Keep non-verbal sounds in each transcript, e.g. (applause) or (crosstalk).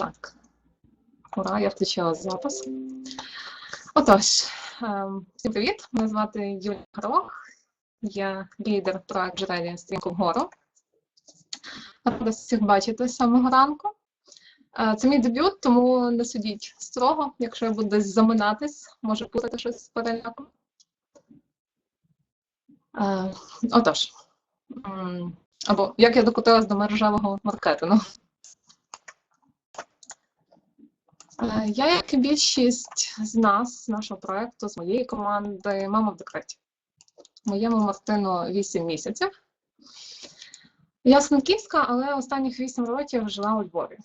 Так. Ура, я включила запис. Отож, ем, всім привіт! Мене звати Юлія Горох. Я лідер проекту Джерелі стрімку вгору. Рада всіх бачити з самого ранку. Е, Це мій дебют, тому не судіть строго, якщо я буду десь заминатись, може путати щось з переляком. Е, Отож, або як я докотилась до мережевого маркетингу. Е, Я, як і більшість з нас, з нашого проекту, з моєї команди, мама в декреті. Моєму Мартину 8 місяців. Я з але останніх 8 років жила у Львові.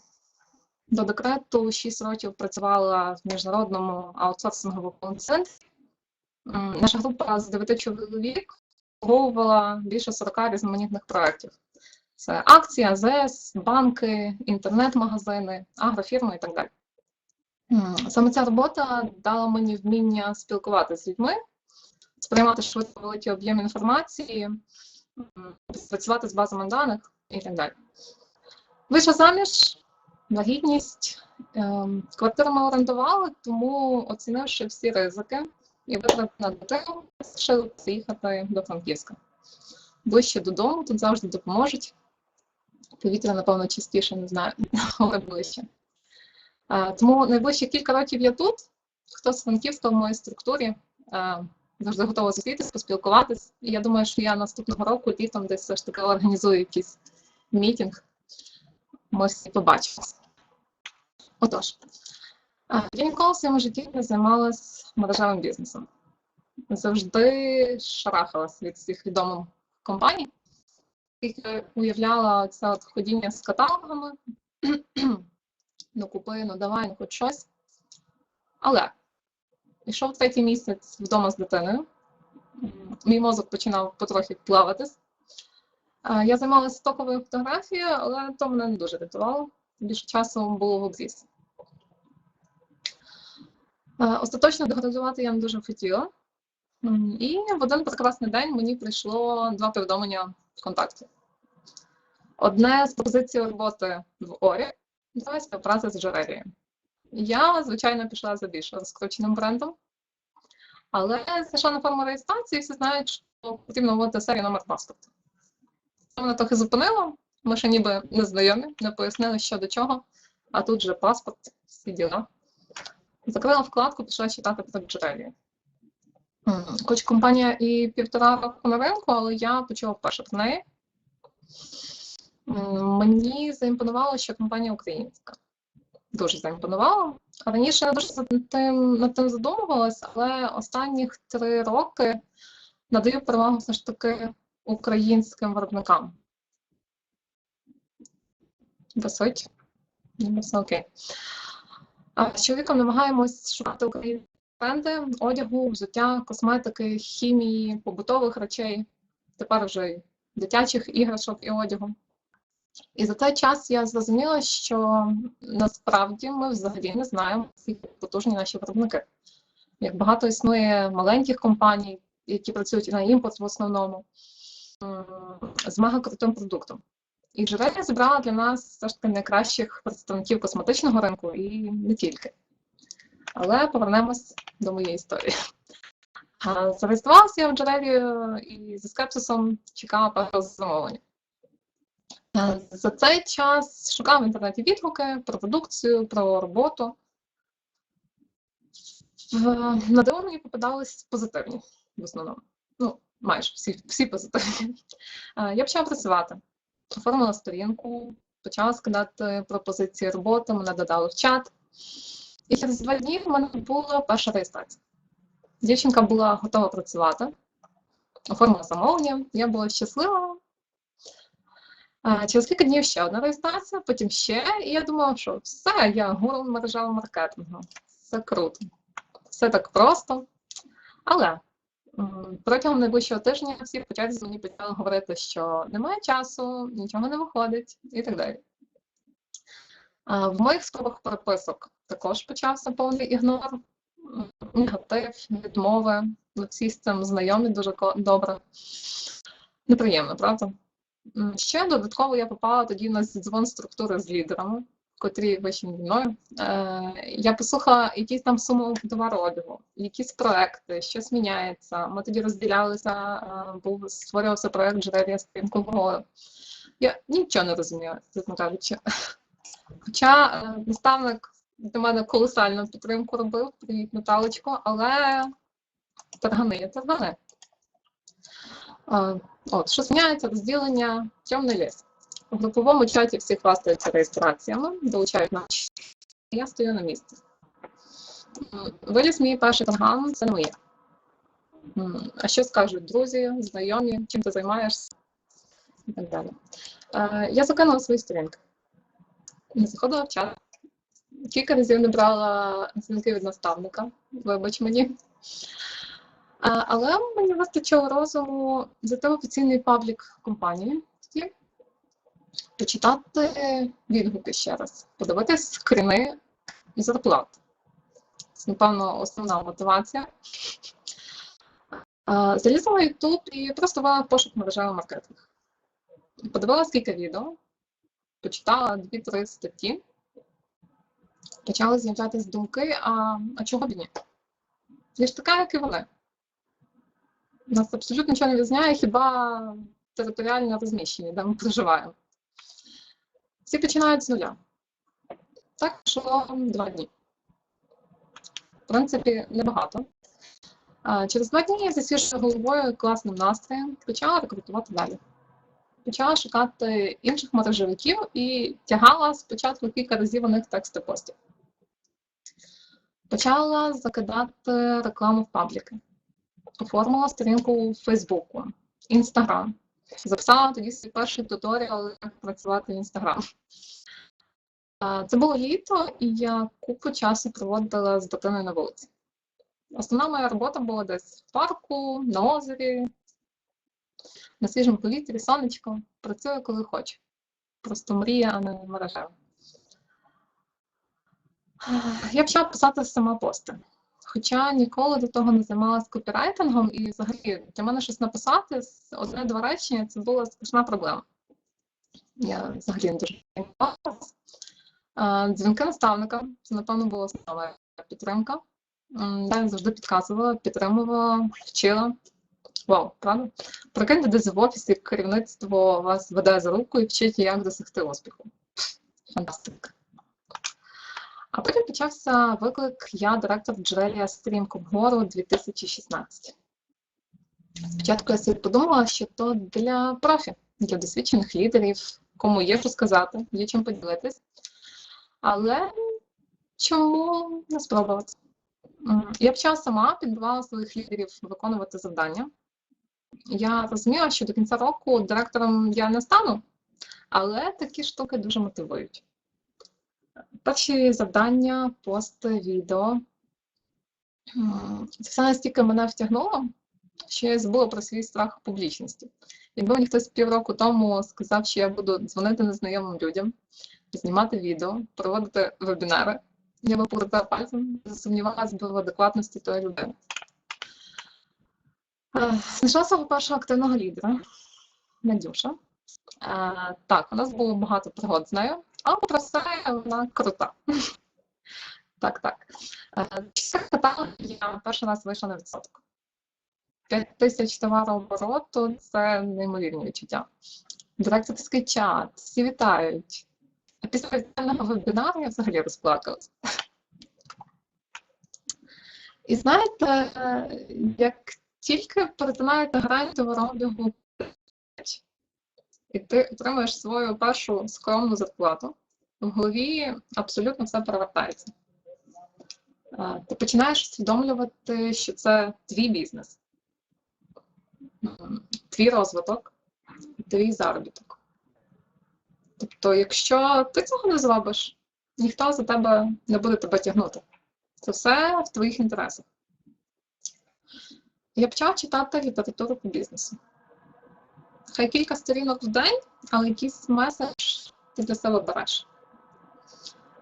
До декрету 6 років працювала в міжнародному аутсорсинговому центрі. Наша група з 9 чоловік обслуговувала більше 40 різноманітних проєктів. Це акції, АЗС, банки, інтернет-магазини, агрофірми і так далі. Саме ця робота дала мені вміння спілкуватися з людьми, сприймати швидко великі об'єми інформації, працювати з базами даних і так далі. Вийшла заміж, вагітність, ем, квартиру ми орендували, тому оцінивши всі ризики і витрати на дитину, вирішили приїхати до Франківська. Ближче додому, тут завжди допоможуть. Повітря, напевно, чистіше, не знаю, (laughs) але ближче. Тому найближчі кілька років я тут. Хто з Франківська в моїй структурі завжди готова зустрітися, поспілкуватись. І я думаю, що я наступного року літом десь все ж таки організую якийсь мітінг. Ми всі. Отож, я ніколи в своєму житті не займалась мережевим бізнесом. Завжди шарахалась від всіх відомих компаній, тільки уявляла це от ходіння з каталогами ну купи, ну давай, ну хоч щось. Але йшов третій місяць вдома з дитиною. Мій мозок починав потрохи плаватись. Е, Я займалася стоковою фотографією, але то мене не дуже рятувало. Більше часу було в обріз. Е, Остаточно деградувати я не дуже хотіла. І в один прекрасний день мені прийшло два повідомлення ВКонтакті. Одне з пропозицій роботи в Орі, Давай співпраця з Джерелією. Я, звичайно, пішла за більш розкрученим брендом, але на форму реєстрації, всі знають, що потрібно вводити серію номер паспорту. Це мене трохи зупинило, ми ще ніби не знайомі, не пояснили, що до чого, а тут же паспорт, всі діла. Закрила вкладку, пішла читати про Джерелію. М, Хоч компанія і півтора року на ринку, але я почула вперше про неї. Мені заімпонувало, що компанія українська. Дуже заімпонувало. Раніше я дуже над тим, над тим задумувалась, але останніх три роки надаю перевагу все ж таки українським виробникам. Висить? Все окей. А з чоловіком намагаємось шукати українські бренди одягу, взуття, косметики, хімії, побутових речей, тепер вже дитячих іграшок і одягу. І за цей час я зрозуміла, що насправді ми взагалі не знаємо, скільки потужні наші виробники. Як багато існує маленьких компаній, які працюють на імпорт в основному, з мега крутим продуктом. І джерельня зібрала для нас все ж таки найкращих представників косметичного ринку і не тільки. Але повернемось до моєї історії. Зареєструвалася я в джерелі і зі скепсисом чекала першого замовлення. Е, За цей час шукав в інтернеті відгуки про продукцію, про роботу. На диво мені попадались позитивні в основному. Ну, майже всі, всі позитивні. Е, Я почала працювати, оформила сторінку, почала скидати пропозиції роботи, мене додали в чат. І через два дні в мене була перша реєстрація. Дівчинка була готова працювати, оформила замовлення, я була щаслива, Через кілька днів ще одна реєстрація, потім ще, і я думала, що все, я гуру мережевого маркетингу. Все круто. Все так просто. Але протягом найближчого тижня всі по черзі мені почали говорити, що немає часу, нічого не виходить і так далі. В моїх спробах переписок також почався повний ігнор, негатив, відмови. Всі з цим знайомі дуже добре. Неприємно, правда? Ще додатково я попала тоді на дзвон структури з лідерами, котрі вищі мною. Е, я послухала якісь там суми товарообігу, якісь проекти, щось міняється. Ми тоді розділялися, е, був створювався проект джерелія стрімкового. Я нічого не розуміла, чесно кажучи. Хоча е, наставник до мене колосальну підтримку робив, привіт, Наталочко, але таргани є таргани. От, що зміняється розділення темний ліс. В груповому чаті всі хвастаються реєстраціями, долучають наші. Я стою на місці. Виліз мій перший тарган, це не моє. А що скажуть друзі, знайомі, чим ти займаєшся і так далі. Е, Я закинула свої сторінки. Не заходила в чат. Кілька разів не брала дзвінки від наставника, вибач мені. Але мені вистачило розуму зайти в офіційний паблік компанії, почитати відгуки ще раз, подивитись скріни зарплат. Це, напевно, основна мотивація. Залізла на YouTube і просто вела пошук мережевий маркетинг. Подивилася кілька відео, почитала дві-три статті, почали з'являтися думки, а, а чого б ні? Я ж така, як і вони. Нас абсолютно нічого не відрізняє, хіба територіальне розміщення, де ми проживаємо. Всі починають з нуля. Так йшло два дні. В принципі, небагато. Через два дні я зі свіжою головою класним настроєм почала рекрутувати далі. Почала шукати інших мережевиків і тягала спочатку кілька разів у них тексти постів. Почала закидати рекламу в пабліки оформила сторінку в Фейсбуку, Інстаграм. Записала тоді свій перший туторіал, як працювати в Інстаграм. Це було літо, і я купу часу проводила з дитиною на вулиці. Основна моя робота була десь в парку, на озері, на свіжому повітрі, сонечко. Працюю, коли хочу. Просто мрія, а не мережева. Я почала писати сама пости. Хоча ніколи до того не займалася копірайтингом, і взагалі для мене щось написати одне-два речення це була страшна проблема. Я взагалі не дуже. Дзвінки наставника це, напевно, була основна підтримка. Я завжди підказувала, підтримувала, вчила. Вау, правда? Прикиньте, десь в офісі керівництво вас веде за руку і вчить, як досягти успіху. Фантастика. А потім почався виклик Я директор джерелія стрімком 2016. Спочатку я собі подумала, що то для профі, для досвідчених лідерів, кому є що сказати, є чим поділитись. Але чому не спробувати? Я почала сама підбивала своїх лідерів виконувати завдання. Я розуміла, що до кінця року директором я не стану, але такі штуки дуже мотивують. Перші завдання, пости, відео. Це все настільки мене втягнуло, що я забула про свій страх публічності. Якби мені хтось півроку тому сказав, що я буду дзвонити незнайомим людям, знімати відео, проводити вебінари, я би повертала пальцем, засумнівалася би в адекватності тої людини. Знайшла свого першого активного лідера, Надюша. Так, у нас було багато пригод з нею. Але попри все, вона крута. (laughs) Так, так. Після каталогу я перший раз вийшла на відсоток. 5 тисяч товарообороту це неймовірні відчуття. Директорський чат, всі вітають. А після вітального вебінару я взагалі розплакалась. І знаєте, як тільки перетинаєте грань товарообігу і ти отримуєш свою першу скромну зарплату, в голові абсолютно все перевертається. Ти починаєш усвідомлювати, що це твій бізнес, твій розвиток, твій заробіток. Тобто, якщо ти цього не зробиш, ніхто за тебе не буде тебе тягнути. Це все в твоїх інтересах. Я почала читати літературу по бізнесу хай кілька сторінок в день, але якийсь меседж ти для себе береш.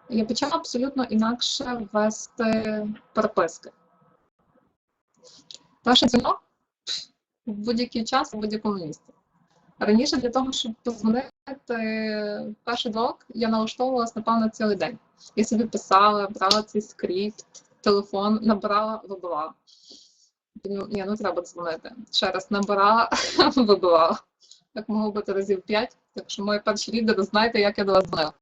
Я почала абсолютно інакше вести переписки. Перший дзвінок в будь-який час, у будь-якому місці. Раніше для того, щоб позвонити перший рок я налаштовувалась, напевно, цілий день. Я собі писала, брала цей скрипт, телефон, набирала, вибивала. Ні, ну треба дзвонити. Ще раз набирала, (laughs) вибивала. Так могло бути разів п'ять. Так що мої перші лідери, знаєте, як я до вас дзвонила.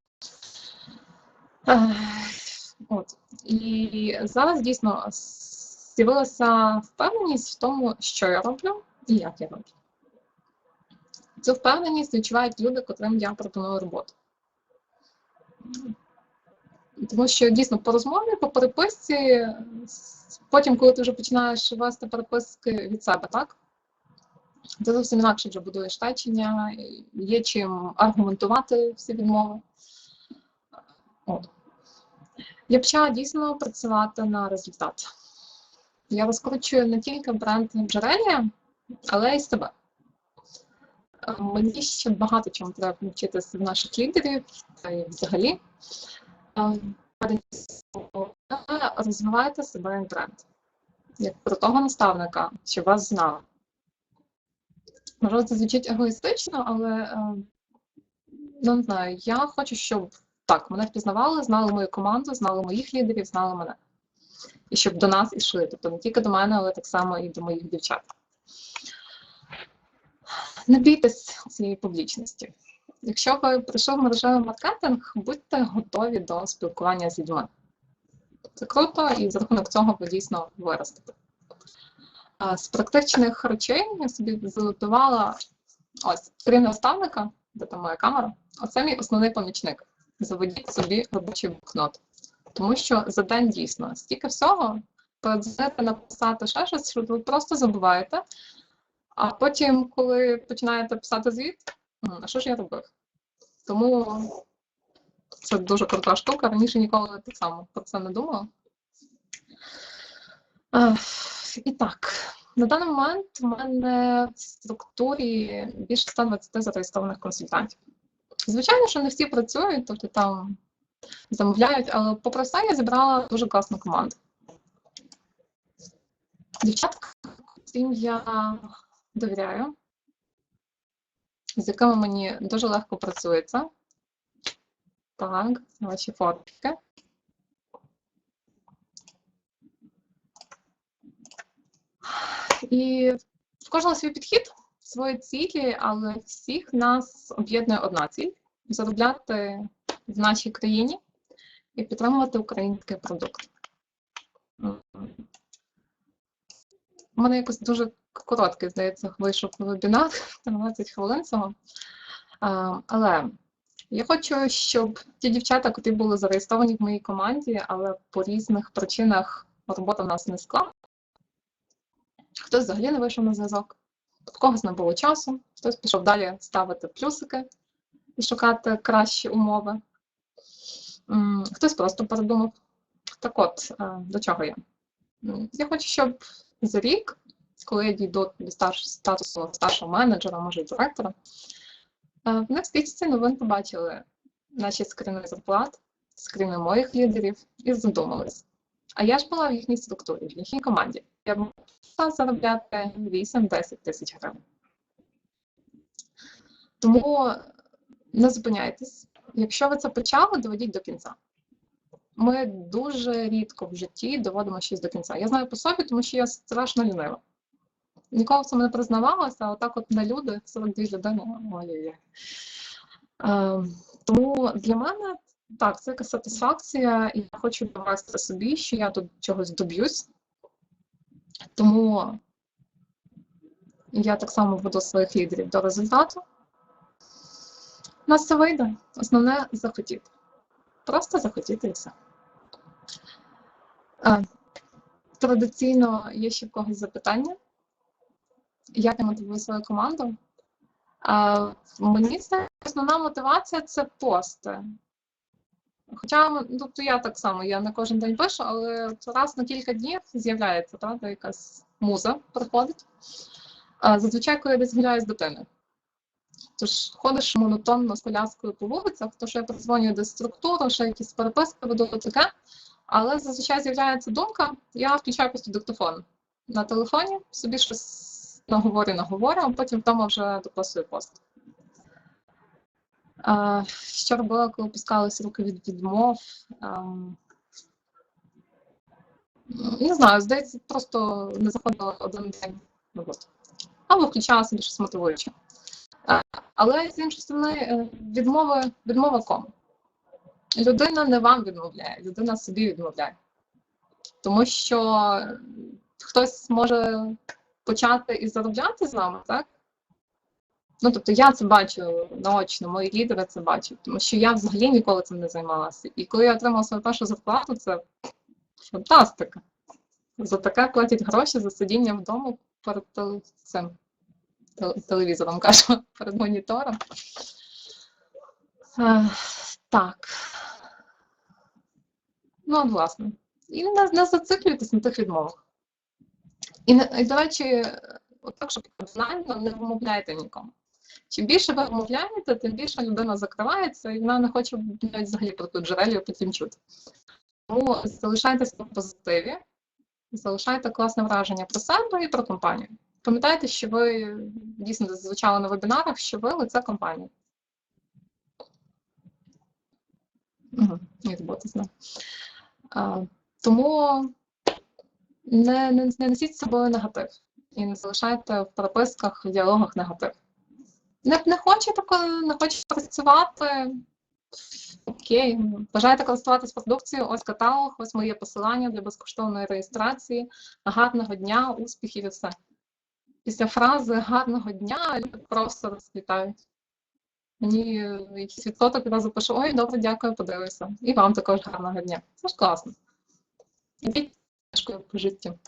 От. І зараз дійсно з'явилася впевненість в тому, що я роблю і як я роблю. Цю впевненість відчувають люди, котрим я пропоную роботу. Тому що дійсно по розмові, по переписці, потім, коли ти вже починаєш вести переписки від себе, так? Ти зовсім інакше вже будуєш течення, є чим аргументувати всі відмови. От. Я почала дійсно працювати на результат. Я розкручую не тільки бренд Джерелія, але й себе. Е, Мені ще багато чому треба навчитися в наших лідерів та й взагалі. Е, Розвивайте себе як бренд. Як про того наставника, щоб вас знали. Можливо, це звучить егоїстично, але е, не знаю, я хочу, щоб так, мене впізнавали, знали мою команду, знали моїх лідерів, знали мене. І щоб до нас ішли. Тобто не тільки до мене, але так само і до моїх дівчат. Не бійтесь цієї публічності. Якщо ви прийшов в мережевий маркетинг, будьте готові до спілкування з людьми. Це круто, і за рахунок цього ви дійсно виростете. З практичних речей я собі занотувала ось крім наставника, де там моя камера, оце мій основний помічник. Заведіть собі робочий блокнот. Тому що за день дійсно стільки всього, передзвонити, написати ще щось, що ви просто забуваєте. А потім, коли починаєте писати звіт, а що ж я робив? Тому це дуже крута штука. Раніше ніколи так само про це не думала. І так, на даний момент в мене в структурі більше 120 зареєстрованих консультантів. Звичайно, що не всі працюють, тобто там замовляють, але попри все я зібрала дуже класну команду. Дівчатка, яким я довіряю, з якими мені дуже легко працюється. Так, ваші фотки. І в кожного свій підхід, свої цілі, але всіх нас об'єднує одна ціль заробляти в нашій країні і підтримувати український продукт. У мене якось дуже короткий, здається, вийшов вебінар, (laughs) 13 хвилин цього. Але я хочу, щоб ті дівчата, які були зареєстровані в моїй команді, але по різних причинах робота в нас не склала. Хтось взагалі не вийшов на зв'язок, в когось не було часу, хтось пішов далі ставити плюсики і шукати кращі умови. Хтось просто передумав. Так от, е, до чого я? Я хочу, щоб за рік, коли я дійду до статусу старшого менеджера, може й директора, е, в новин побачили наші скріни зарплат, скріни моїх лідерів і задумались. А я ж була в їхній структурі, в їхній команді. Я могла заробляти 8-10 тисяч гривень. Тому не зупиняйтесь. Якщо ви це почали, доведіть до кінця. Ми дуже рідко в житті доводимо щось до кінця. Я знаю по собі, тому що я страшно лінива. Ніколи в цьому не признавалася, а отак от на люди, 42 людини, ой-ой-ой. Тому для мене так, це якась сатисфакція, і я хочу довести собі, що я тут чогось доб'юсь. Тому я так само веду своїх лідерів до результату. У нас це вийде. Основне захотіти. Просто захотіти і все. Традиційно є ще в когось запитання. Як я мотивую свою команду? Мені це основна мотивація це пости. Хоча тобто я так само, я не кожен день пишу, але раз на кілька днів з'являється правда, якась муза приходить. Зазвичай, коли я десь гуляю з дитиною. Тож ходиш монотонно з коляскою по вулицях, то що я подзвонюю до структури, ще якісь переписки веду таке. Але зазвичай з'являється думка, я включаю просто диктофон на телефоні, собі щось наговорю, наговорю, а потім вдома вже дописую пост. Що робила, коли пускалися руки від відмов? Не знаю, здається, просто не заходила один день в роботу. Або включала собі щось Але з іншої сторони, е, відмови, відмова кому? Людина не вам відмовляє, людина собі відмовляє. Тому що хтось може почати і заробляти з нами, так? Ну, тобто я це бачу наочно, мої лідери це бачать, тому що я взагалі ніколи цим не займалася. І коли я отримала свою першу зарплату, це фантастика. За таке платять гроші за сидіння вдома перед цим телевізором, (laughs) кажу, перед монітором. Е, так. Ну, от, власне. І не, не зациклюйтесь на тих відмовах. І, і до речі, отак, щоб кардинально не вимовляйте нікому. Чим більше ви вмовляєте, тим більше людина закривається і вона не хоче навіть взагалі про ту джерелію потім чути. Тому залишайтеся в позитиві, залишайте класне враження про себе і про компанію. Пам'ятайте, що ви дійсно звучали на вебінарах, що ви лице компанії. Угу, Тому не, не, не несіть з собою негатив і не залишайте в переписках, в діалогах негатив. Не, не коли не хочете працювати. Окей, бажаєте користуватись продукцією, ось каталог, ось моє посилання для безкоштовної реєстрації. Гарного дня, успіхів і все. Після фрази гарного дня люди просто розквітають. Мені е, якийсь відсоток одразу пише, ой, добре, дякую, подивися. І вам також гарного дня. Це ж класно. Ідіть тяжкою по життю.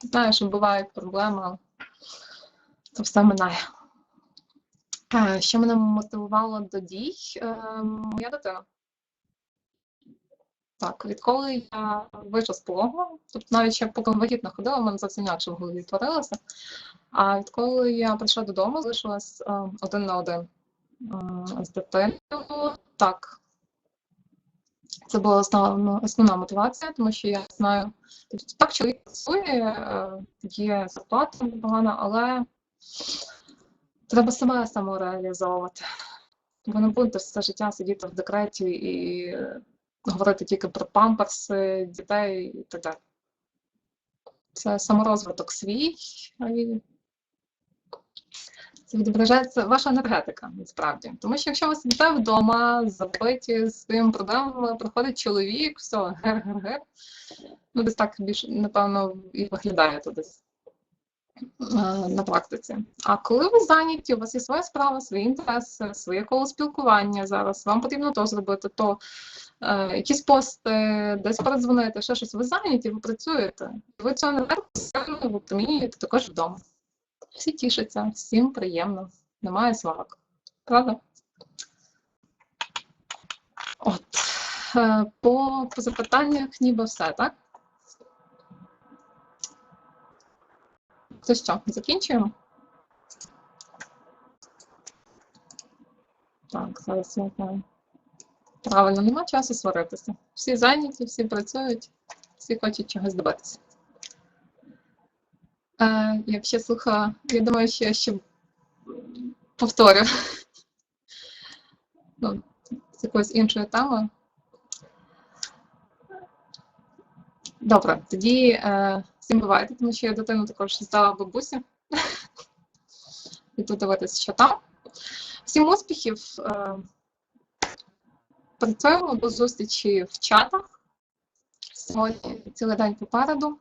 Знаю, що бувають проблеми, але це все минає. Що мене мотивувало до дій? Е, Моя дитина. Так, відколи я вийшла з пологу, тобто навіть ще поки вагітно ходила, в мене зовсім інакше в голові творилося. А відколи я прийшла додому, залишилась е, один на один е, з дитиною. Так, це була основна, основна мотивація, тому що я знаю, тобто так чоловік працює, є зарплата непогана, але треба себе самореалізовувати. Ви не будете все життя сидіти в декреті і е, говорити тільки про памперси, дітей і так далі. Це саморозвиток свій, це відображається ваша енергетика, насправді. Тому що якщо ви сидите вдома, забиті своїми проблемами, приходить чоловік, все, гер-гер-гер, ну десь так більше, напевно, і виглядає е, на практиці. А коли ви зайняті, у вас є своя справа, свої інтереси, своє коло спілкування зараз, вам потрібно то зробити, то е, якісь пости, десь передзвонити, ще щось. Ви зайняті, ви працюєте. Ви цього не ви вмієте також вдома. Всі тішаться, всім приємно, немає сварок. Правда? От. е, По, по запитаннях ніби все, так? То що, закінчуємо? Так, зараз я знаю. Правильно, нема часу сваритися. Всі зайняті, всі працюють, всі хочуть чогось добитися. Е, я ще слухала, я думаю, що я ще повторю. Ну, з якоюсь іншою темою. Добре, тоді е, всім бувайте, тому що я дитину також здала бабусі. І тут дивитися, що там. Всім успіхів. Е, працюємо до зустрічі в чатах. Сьогодні цілий день попереду.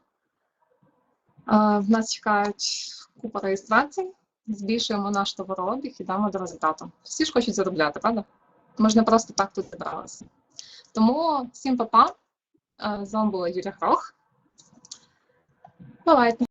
Е, В нас чекають купа реєстрацій, збільшуємо наш товарообіг і йдемо до результату. Всі ж хочуть заробляти, правда? Ми ж не просто так тут зібралися. Тому всім па-па. З вами була Юлія Грох. Бувайте!